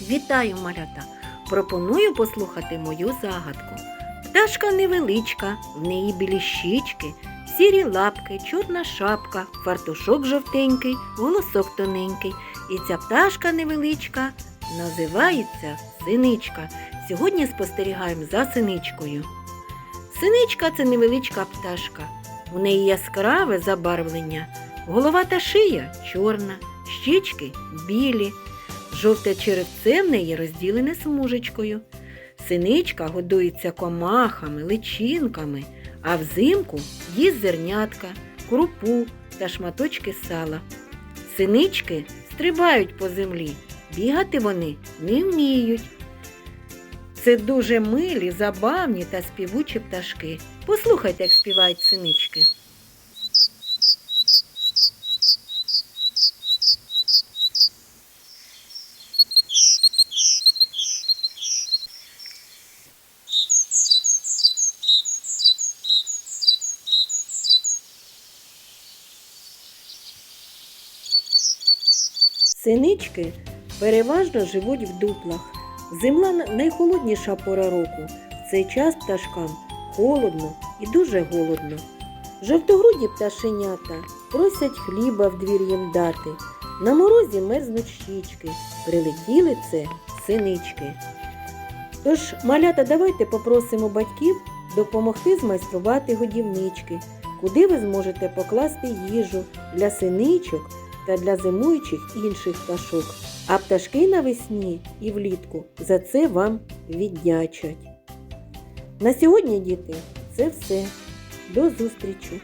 Вітаю, малята! Пропоную послухати мою загадку. Пташка невеличка, в неї білі щічки, сірі лапки, чорна шапка, фартушок жовтенький, голосок тоненький. І ця пташка невеличка називається синичка. Сьогодні спостерігаємо за синичкою. Синичка це невеличка пташка. У неї яскраве забарвлення, голова та шия чорна, щічки білі. Жовте черевце в неї розділене смужечкою. Синичка годується комахами, личинками, а взимку їсть зернятка, крупу та шматочки сала. Синички стрибають по землі, бігати вони не вміють. Це дуже милі, забавні та співучі пташки. Послухайте, як співають синички. Синички переважно живуть в дуплах. Зимла найхолодніша пора року. В цей час пташкам холодно і дуже голодно. Жовтогруді пташенята просять хліба в двір їм дати. На морозі мерзнуть щічки, прилетіли це синички. Тож, малята, давайте попросимо батьків допомогти змайструвати годівнички, куди ви зможете покласти їжу для синичок та для зимуючих інших пташок. А пташки навесні і влітку за це вам віддячать. На сьогодні, діти, це все. До зустрічі!